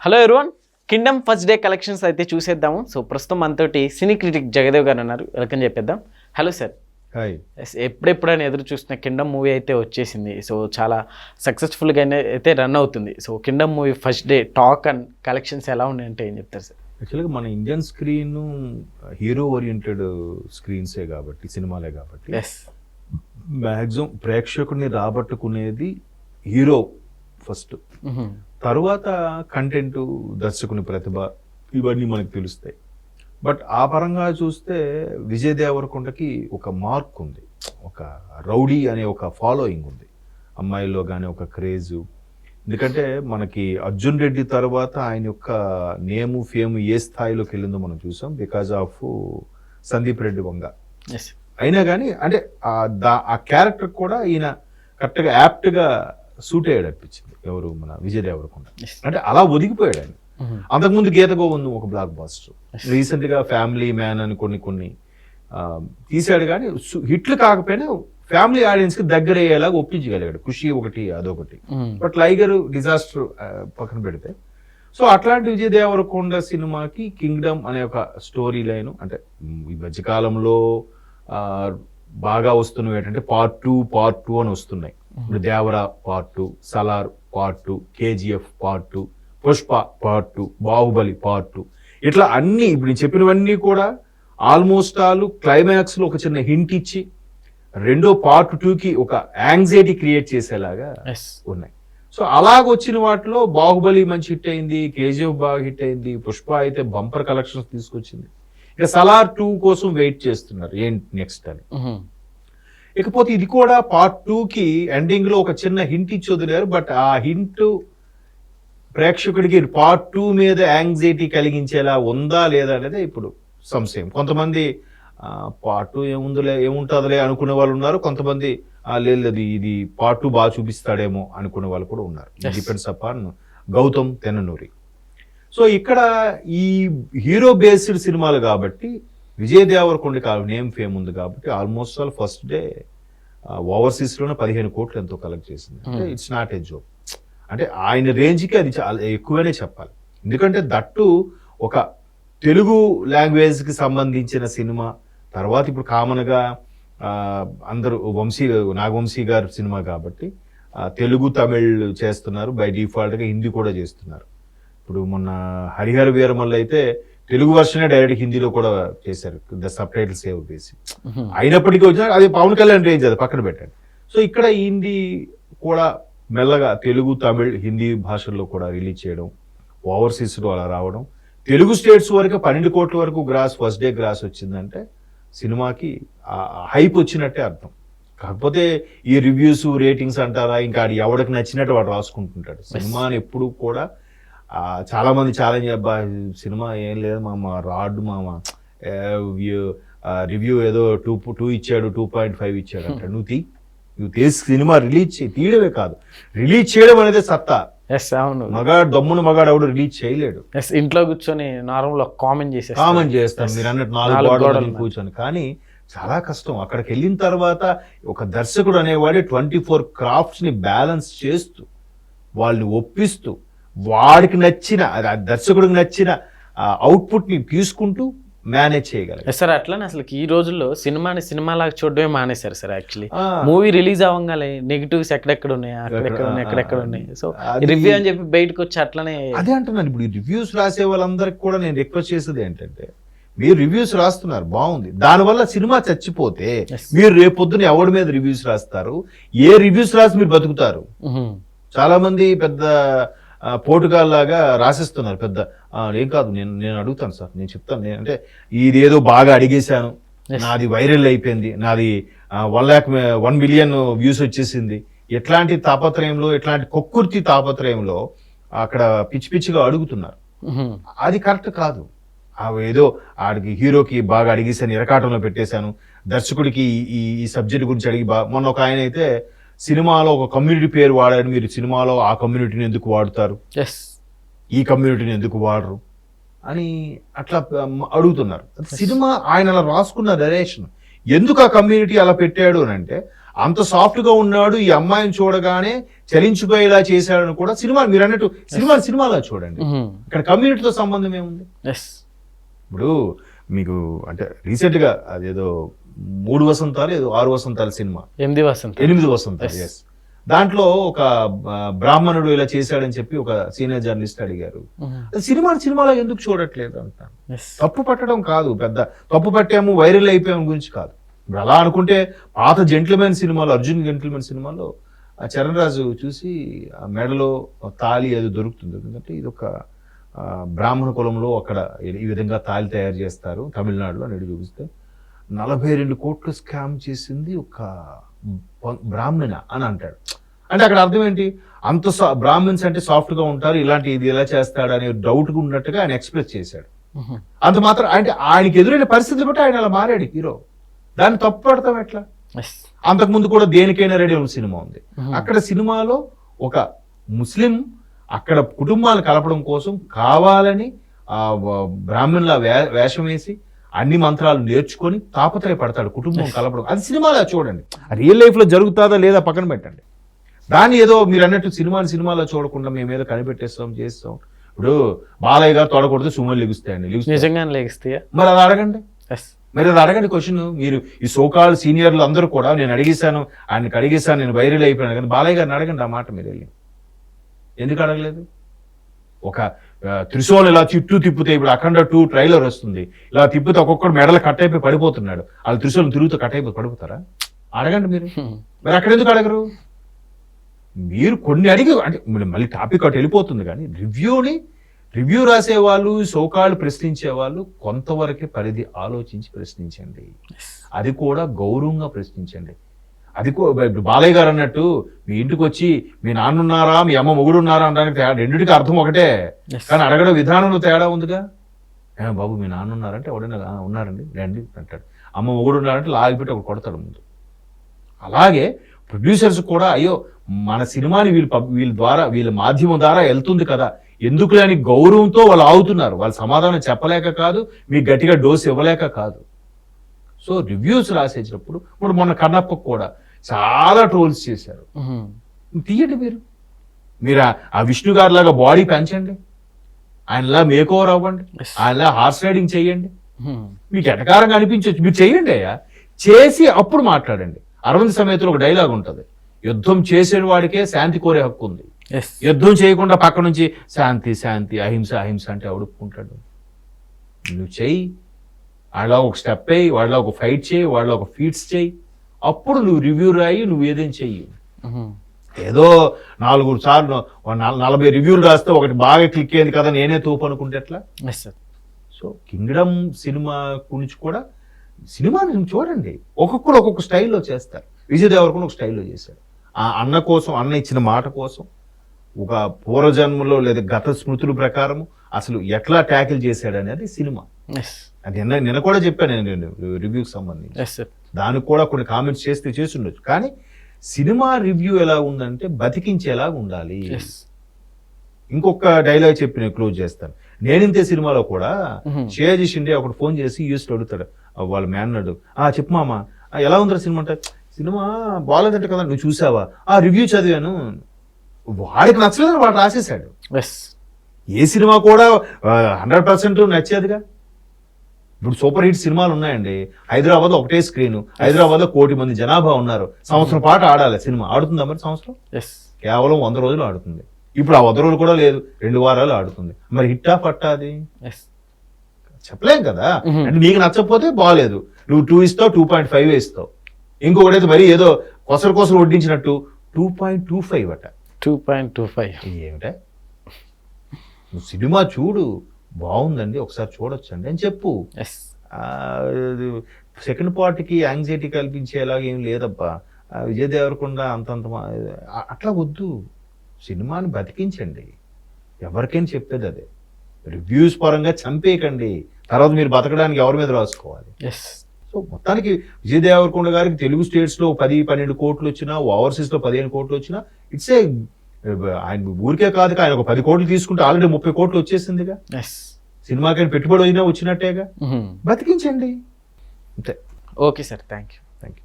Hello everyone kingdom first day collections అయితే చూసేద్దాము. So ప్రస్తుతం మనతోటి సినీ క్రిటిక్ జగదేవ్ గారు ఉన్నారు. వెల్కమ్ చెప్పేద్దాం. హలో సార్ హాయ్ ఎస్ ఎప్పుడెప్పుడైనా ఎదురు చూస్తున్న కింగ్డమ్ మూవీ అయితే వచ్చేసింది. సో చాలా సక్సెస్ఫుల్గా అయితే రన్ అవుతుంది. So kingdom movie first day talk and collections ఎలా ఉన్నాయంటే ఏం చెప్తారు సార్ యాక్చువల్గా మన ఇండియన్ స్క్రీన్ హీరో ఓరియంటెడ్ స్క్రీన్సే కాబట్టి సినిమాలే కాబట్టి ఎస్ మ్యాక్సిమం ప్రేక్షకుడిని రాబట్టుకునేది హీరో ఫస్ట్ తరువాత కంటెంట్ దర్శకుని ప్రతిభ ఇవన్నీ మనకు తెలుస్తాయి. బట్ ఆ పరంగా చూస్తే విజయ్ దేవరకొండకి ఒక మార్క్ ఉంది. ఒక రౌడీ అనే ఒక ఫాలోయింగ్ ఉంది. అమ్మాయిల్లో కానీ ఒక క్రేజు ఎందుకంటే మనకి అర్జున్ రెడ్డి తర్వాత ఆయన యొక్క నేము ఫేమ్ ఏ స్థాయిలోకి వెళ్ళిందో మనం చూసాం. Because of Sandeep Reddy Vanga. అయినా కానీ అంటే ఆ క్యారెక్టర్ కూడా ఈయన కరెక్ట్గా యాప్ట్గా సూట్ అయ్యాడు అనిపించింది ఎవరు మన విజయ్ దేవరకొండ. అంటే అలా ఒదిగిపోయాడు ఆయన. అంతకుముందు గీత గోవిందం ఒక బ్లాక్ బాస్టర్ రీసెంట్గా ఫ్యామిలీ మ్యాన్ అని కొన్ని కొన్ని తీశాడు కానీ హిట్లు కాకపోయినా ఫ్యామిలీ ఆడియన్స్కి దగ్గర అయ్యేలాగా ఒప్పించగలిగాడు. ఖుషి ఒకటి అదొకటి. బట్ లైగర్ డిజాస్టర్ పక్కన పెడితే. సో అట్లాంటి విజయ్ దేవరకొండ సినిమాకి కింగ్డమ్ అనే ఒక స్టోరీ లైన్ అంటే ఈ మధ్యకాలంలో బాగా వస్తున్నవి ఏంటంటే పార్ట్ టూ పార్ట్ టూ అని వస్తున్నాయి. ఇప్పుడు Devara part two Salaar part two KGF part two Pushpa part two Baahubali part two ఇట్లా అన్ని ఇప్పుడు నేను చెప్పినవన్నీ కూడా ఆల్మోస్ట్ ఆల్ క్లైమాక్స్లో ఒక చిన్న హింట్ ఇచ్చి రెండో పార్ట్ టూకి ఒక యాంగ్జైటీ క్రియేట్ చేసేలాగా ఎస్ ఉన్నాయి. సో అలాగ వచ్చిన వాటిలో బాహుబలి మంచి హిట్ అయింది కేజీఎఫ్ బాగా హిట్ అయింది పుష్ప అయితే బంపర్ కలెక్షన్స్ తీసుకొచ్చింది. ఇక సలార్ టూ కోసం వెయిట్ చేస్తున్నారు ఏంటి నెక్స్ట్ అని. ఇకపోతే ఇది కూడా పార్ట్ టూ కి ఎండింగ్లో ఒక చిన్న హింట్ ఇచ్చి వదిలేరు బట్ ఆ హింట్ ప్రేక్షకుడికి పార్ట్ టూ మీద యాంగ్జైటీ కలిగించేలా ఉందా లేదా అనేది ఇప్పుడు సంశయం. కొంతమంది పార్ట్ టూ ఏముందిలే ఏముంటుందిలే అనుకునే వాళ్ళు ఉన్నారు. కొంతమంది "ఆ, లేదు ఇది పార్ట్ టూ బాగా చూపిస్తాడేమో అనుకునే వాళ్ళు కూడా ఉన్నారు. Depends upon Gautam Tinnanuri. So ఇక్కడ ఈ హీరో బేస్డ్ సినిమాలు కాబట్టి విజయ్ దేవరకొండకి నేమ్ ఫేమ్ ఉంది కాబట్టి ఆల్మోస్ట్ ఆల్ ఫస్ట్ డే ఓవర్సీస్లోనే పదిహేను కోట్లు ఎంతో కలెక్ట్ చేసింది. అంటే. ఇట్స్ నాట్ ఏ జోక్ అంటే ఆయన రేంజ్కి అది చాలా ఎక్కువనే చెప్పాలి. ఎందుకంటే దట్టు ఒక తెలుగు లాంగ్వేజ్కి సంబంధించిన సినిమా తర్వాత ఇప్పుడు కామన్గా ఆ, అందరూ వంశీ నాగవంశీ గారి సినిమా కాబట్టి ఆ, తెలుగు తమిళ్ చేస్తున్నారు. బై డిఫాల్ట్గా హిందీ కూడా చేస్తున్నారు. ఇప్పుడు మొన్న హరిహర వీరమల్ల అయితే తెలుగు వర్షనే డైరెక్ట్ హిందీలో కూడా చేశారు. ద సబ్ టైటిల్ సేవ్ చేసి అయినప్పటికీ వచ్చిన అది పవన్ కళ్యాణ్ రేంజ్ అది పక్కన పెట్టండి. సో ఇక్కడ హిందీ కూడా మెల్లగా తెలుగు తమిళ్ హిందీ భాషల్లో కూడా రిలీజ్ చేయడం ఓవర్సీస్లో అలా రావడం తెలుగు స్టేట్స్ వరకు పన్నెండు కోట్ల వరకు గ్రాస్ ఫస్ట్ డే గ్రాస్ వచ్చిందంటే సినిమాకి హైప్ వచ్చినట్టే అర్థం. కాకపోతే ఈ రివ్యూస్ రేటింగ్స్ అంటారా ఇంకా ఎవడికి నచ్చినట్టు వాడు రాసుకుంటుంటాడు. సినిమాని ఎప్పుడు కూడా ఆ, చాలా మంది ఛాలెంజ్ అబ్బా సినిమా ఏం లేదు మామ రాడ్ మామ రివ్యూ ఏదో టూ టూ ఇచ్చాడు టూ పాయింట్ ఫైవ్ ఇచ్చాడు అంటే. నువ్వు తీ నువ్వు తీసి సినిమా రిలీజ్ చేయి తీయడమే కాదు. రిలీజ్ చేయడం అనేది సత్తా. ఎస్ అవును. మగాడు దమ్మును మగాడు ఎవడు రిలీజ్ చేయలేడు. ఎస్ ఇంట్లో కూర్చొని నార్మల్ కామెంట్ చేసేస్తారు కామన్ చేస్తాం. మీరు అన్నట్టు నాలుగు గోడలు కూర్చొని. కానీ చాలా కష్టం. అక్కడికి వెళ్ళిన తర్వాత ఒక దర్శకుడు అనేవాడు ట్వంటీ ఫోర్ క్రాఫ్ట్స్ని బ్యాలెన్స్ చేస్తూ వాళ్ళని ఒప్పిస్తూ వాడికి నచ్చిన దర్శకుడికి నచ్చిన అవుట్పుట్ని తీసుకుంటూ మేనేజ్ చేయగలరు సార్ అట్లానే అసలు ఈ రోజుల్లో సినిమాని సినిమాలాగా చూడడమే మానేశారు సార్ యాక్చువల్లీ మూవీ రిలీజ్ అవ్వగానే నెగిటివ్స్ ఎక్కడెక్కడ ఉన్నాయి అక్కడెక్కడ ఉన్నాయి ఎక్కడెక్కడ ఉన్నాయి సో రివ్యూ అని చెప్పి బయటకు వచ్చి అట్లనే అదే అంటున్నాను ఇప్పుడు రివ్యూస్ రాసే వాళ్ళందరికి కూడా నేను రిక్వెస్ట్ చేసేది ఏంటంటే మీరు రివ్యూస్ రాస్తున్నారు బాగుంది. దానివల్ల సినిమా చచ్చిపోతే. మీరు రేపొద్దున ఎవరి మీద రివ్యూస్ రాస్తారు? ఏ రివ్యూస్ రాసి మీరు బతుకుతారు. చాలా మంది పెద్ద ఆ, పోటుగాల్లాగా రాసిస్తున్నారు పెద్ద. "ఆ, ఏం కాదు నేను నేను అడుగుతాను సార్ నేను చెప్తాను. నేను అంటే ఇది ఏదో బాగా అడిగేశాను. నాది వైరల్ అయిపోయింది. నాది one lakh one million views వచ్చేసింది. ఎట్లాంటి తాపత్రయంలో ఎట్లాంటి కొక్కుర్తి తాపత్రయంలో అక్కడ పిచ్చి పిచ్చిగా అడుగుతున్నారు. అది కరెక్ట్ కాదు. ఏదో ఆడికి హీరోకి బాగా అడిగేసాను ఇరకాటంలో పెట్టేశాను. దర్శకుడికి ఈ- ఈ ఈ సబ్జెక్ట్ గురించి అడిగి బా మొన్న ఒక ఆయన అయితే సినిమాలో ఒక కమ్యూనిటీ పేరు వాడారు మీరు. సినిమాలో ఆ కమ్యూనిటీని ఎందుకు వాడుతారు? ఎస్ ఈ కమ్యూనిటీని ఎందుకు వాడరు? అని అట్లా అడుగుతున్నారు. సినిమా ఆయన అలా రాసుకున్న నరేషన్ ఎందుకు ఆ కమ్యూనిటీ అలా పెట్టాడు అని అంటే అంత సాఫ్ట్గా ఉన్నాడు ఈ అమ్మాయిని చూడగానే చలించిపోయేలా చేశాడని కూడా సినిమా మీరు అన్నట్టు సినిమా సినిమాలో చూడండి. ఇక్కడ కమ్యూనిటీతో సంబంధం ఏముంది? ఎస్ ఇప్పుడు మీకు అంటే రీసెంట్గా అదేదో మూడు వసంతాలు ఏదో ఆరు వసంతాల సినిమా. ఎనిమిది వసంత ఎనిమిది వసంతాలు Yes. ఎస్ దాంట్లో ఒక బ్రాహ్మణుడు ఇలా చేశాడని చెప్పి ఒక సీనియర్ జర్నలిస్ట్ అడిగారు. సినిమా సినిమాలో ఎందుకు చూడట్లేదు అంటాను ఎస్ తప్పు పట్టడం కాదు పెద్ద. తప్పు పట్టాము వైరల్ అయిపోయాము గురించి కాదు. ఇప్పుడు అలా అనుకుంటే పాత జెంట్లమెన్ సినిమాలో అర్జున్ జెంట్లమెన్ సినిమాలో ఆ చరణ్ రాజు చూసి ఆ మెడలో తాళి అది దొరుకుతుంది. ఎందుకంటే ఇది ఒక బ్రాహ్మణ కులంలో అక్కడ ఈ విధంగా తాళి తయారు చేస్తారు తమిళనాడులో నేడు చూపిస్తే. నలభై రెండు కోట్లు స్కామ్ చేసింది ఒక బ్రాహ్మణ అని అంటాడు. అంటే అక్కడ అర్థం ఏంటి? అంత బ్రాహ్మిన్స్ అంటే సాఫ్ట్గా ఉంటారు ఇలాంటి ఇది ఎలా చేస్తాడు అనే డౌట్ ఉన్నట్టుగా ఆయన ఎక్స్ప్రెస్ చేశాడు. అంత మాత్రం అంటే ఆయనకి ఎదురైన పరిస్థితులు బట్టి ఆయన అలా మారాడు హీరో. దాన్ని తప్పు పడతాం ఎట్లా? అంతకుముందు కూడా దేనికైనా రెడీ ఉన్న సినిమా ఉంది. అక్కడ సినిమాలో ఒక ముస్లిం అక్కడ కుటుంబాలను కలపడం కోసం కావాలని బ్రాహ్మణుల వేషం వేసి అన్ని మంత్రాలు నేర్చుకొని తాపత్రయపడతాడు కుటుంబం కలపడం. అది సినిమాలో చూడండి. రియల్ లైఫ్లో జరుగుతుందా లేదా పక్కన పెట్టండి. దాన్ని ఏదో మీరు అన్నట్టు సినిమాని సినిమాలో చూడకుండా మేము ఏదో కనిపెట్టేస్తాం చేస్తాం. ఇప్పుడు బాలయ్య గారు తొడకూడదు సుమలు లెగుస్తాయండి లెగుస్తాయి. నిజంగానే లేగిస్తాయా? మరి అది అడగండి. మరి అది అడగండి క్వశ్చన్. మీరు ఈ సోకాల్ సీనియర్లు అందరూ కూడా నేను అడిగేశాను ఆయనకి అడిగేశాను నేను వైరల్ అయిపోయాను. కానీ బాలయ్య గారిని అడగండి ఆ మాట మీరు వెళ్ళి. ఎందుకు అడగలేదు? ఒక త్రిశూల్ ఇలా చుట్టూ తిప్పితే ఇప్పుడు అఖండ టూ ట్రైలర్ వస్తుంది. ఇలా తిప్పితే ఒక్కొక్కడు మెడలు కట్ అయిపోయి పడిపోతున్నాడు. వాళ్ళు త్రిశూలం తిరుగుతూ కట్ అయిపోయి పడిపోతారా? అడగండి మీరు. మరి అక్కడ ఎందుకు అడగరు? మీరు కొన్ని అడిగి అంటే మళ్ళీ- టాపిక్ అటు వెళ్ళిపోతుంది కానీ రివ్యూని రివ్యూ రాసే వాళ్ళు సోకాళ్ళు ప్రశ్నించే వాళ్ళు కొంతవరకే పరిధి ఆలోచించి ప్రశ్నించండి. అది కూడా గౌరవంగా ప్రశ్నించండి. అది బాలయ్య గారు అన్నట్టు మీ ఇంటికి వచ్చి మీ నాన్న ఉన్నారా మీ అమ్మ మొగుడు ఉన్నారా అనడానికి తేడా రెండింటికి అర్థం ఒకటే. కానీ అడగడం విధానంలో తేడా ఉందిగా? "ఏ బాబు మీ నాన్న ఉన్నారంటే ఎవడైనా "ఆ, ఉన్నారండి రండి అంటాడు. అమ్మ మొగుడు ఉన్నారంటే లాగిపెట్టి ఒకటి కొడతాడు ముందు. అలాగే ప్రొడ్యూసర్స్ కూడా అయ్యో మన సినిమాని వీళ్ళ వీళ్ళ ద్వారా వీళ్ళ మాధ్యమం ద్వారా వెళ్తుంది కదా. ఎందుకు లేని గౌరవంతో వాళ్ళు ఆగుతున్నారు. వాళ్ళు సమాధానం చెప్పలేక కాదు మీకు గట్టిగా డోస్ ఇవ్వలేక కాదు. సో రివ్యూస్ రాసేటప్పుడు ఇప్పుడు మొన్న కన్నప్పకు కూడా చాలా ట్రోల్స్ చేశారు. తీయండి మీరు. మీరు ఆ- విష్ణు గారి లాగా బాడీ పెంచండి. ఆయనలా మేక్ ఓవర్ అవ్వండి. ఆయనలా హార్స్ రైడింగ్ చెయ్యండి మీకు ఎటకారంగా అనిపించవచ్చు మీరు చెయ్యండి అయ్యా. చేసి అప్పుడు మాట్లాడండి. అరవింద్ సమేతలో ఒక డైలాగ్ ఉంటుంది. యుద్ధం చేసిన వాడికే శాంతి కోరే హక్కు ఉంది. యుద్ధం చేయకుండా పక్క నుంచి శాంతి శాంతి అహింస అహింస అంటే ఎవడుకుంటాడు నువ్వు చెయ్యి. వాళ్ళ ఒక స్టెప్ అయ్యి వాళ్ళ ఒక ఫైట్ చేయి వాళ్ళ ఒక ఫీట్స్ చేయి అప్పుడు నువ్వు రివ్యూ రాయి నువ్వు ఏదైనా చెయ్యి. ఏదో నాలుగు సార్లు నలభై రివ్యూలు రాస్తే ఒకటి బాగా క్లిక్ అయింది కదా నేనే తోపు అనుకుంటే ఎట్లా? సో కింగ్డమ్ సినిమా గురించి కూడా సినిమాని చూడండి. ఒక్కొక్కరు ఒక్కొక్క స్టైల్లో చేస్తారు. విజయ్ దేవరకొండ ఒక స్టైల్లో చేశాడు. ఆ అన్న కోసం అన్న ఇచ్చిన మాట కోసం ఒక పూర్వజన్మలో లేదా గత స్మృతుల ప్రకారం అసలు ఎట్లా ట్యాకిల్ చేశాడు అనేది సినిమా. నిన్న నిన్న కూడా చెప్పాను నేను రివ్యూకి సంబంధించి. దానికి కూడా కొన్ని కామెంట్స్ చేస్తే చేసి ఉండొచ్చు కానీ సినిమా రివ్యూ ఎలా ఉందంటే బతికించేలా ఉండాలి. ఇంకొక డైలాగ్ చెప్పి నేను క్లోజ్ చేస్తాను. నేనింతే సినిమాలో కూడా. షేజీ షిండే ఒకటి ఫోన్ చేసి యూస్ అడుగుతాడు. వాళ్ళ మేనన్నాడు ఆ చెప్పు మామ ఎలా ఉందిరా సినిమా? అంటే సినిమా బాగాలేదంట కదా నువ్వు చూసావా? ఆ రివ్యూ చదివాను. వాడికి నచ్చలేదని వాడు రాసేసాడు ఎస్ ఏ సినిమా కూడా హండ్రెడ్ పర్సెంట్ నచ్చేదిగా. ఇప్పుడు సూపర్ హిట్ సినిమాలు ఉన్నాయండి. హైదరాబాద్ ఒకటే స్క్రీన్ హైదరాబాద్లో కోటి మంది జనాభా ఉన్నారు. సంవత్సరం పాటు ఆడాలి సినిమా. ఆడుతుందా మరి సంవత్సరం? కేవలం వంద రోజులు ఆడుతుంది. ఇప్పుడు ఆ వంద రోజులు కూడా లేదు. రెండు వారాలు ఆడుతుంది. మరి హిట్టా పట్టా అది? చెప్పలేం కదా. అంటే నీకు నచ్చకపోతే బాగాలేదు నువ్వు టూ ఇస్తావు టూ పాయింట్ ఫైవ్ ఇస్తావు. ఇంకొకటైతే మరి ఏదో కొసరు కొసరు వడ్డించినట్టు టూ పాయింట్ టూ ఫైవ్ అట. టూ పాయింట్ టూ ఫైవ్ ఏమిటా? నువ్వు సినిమా చూడు. బాగుందండి ఒకసారి చూడొచ్చండి. అని చెప్పు. ఎస్ సెకండ్ పార్ట్కి యాంగ్జైటీ కల్పించేలాగా ఏం లేదబ్బా. విజయ్ దేవరకొండ అంతంత అట్లా వద్దు. సినిమాని బతికించండి. ఎవరికైనా చెప్పేది అదే. రివ్యూస్ పరంగా చంపేయకండి. తర్వాత మీరు బతకడానికి ఎవరి మీద రాసుకోవాలి? ఎస్ సో మొత్తానికి విజయ్ దేవరకొండ గారికి తెలుగు స్టేట్స్లో పది పన్నెండు కోట్లు వచ్చినా ఓవర్సీస్లో పదిహేను కోట్లు వచ్చినా ఇట్స్ ఏ ఆయన ఊరికే కాదు ఆయన ఒక పది కోట్లు తీసుకుంటే ఆల్రెడీ ముప్పై కోట్లు వచ్చేసిందిగా. ఎస్ సినిమాకి పెట్టుబడి అయినా వచ్చినట్టేగా. బతికించండి అంతే. Okay sir. Thank you thank you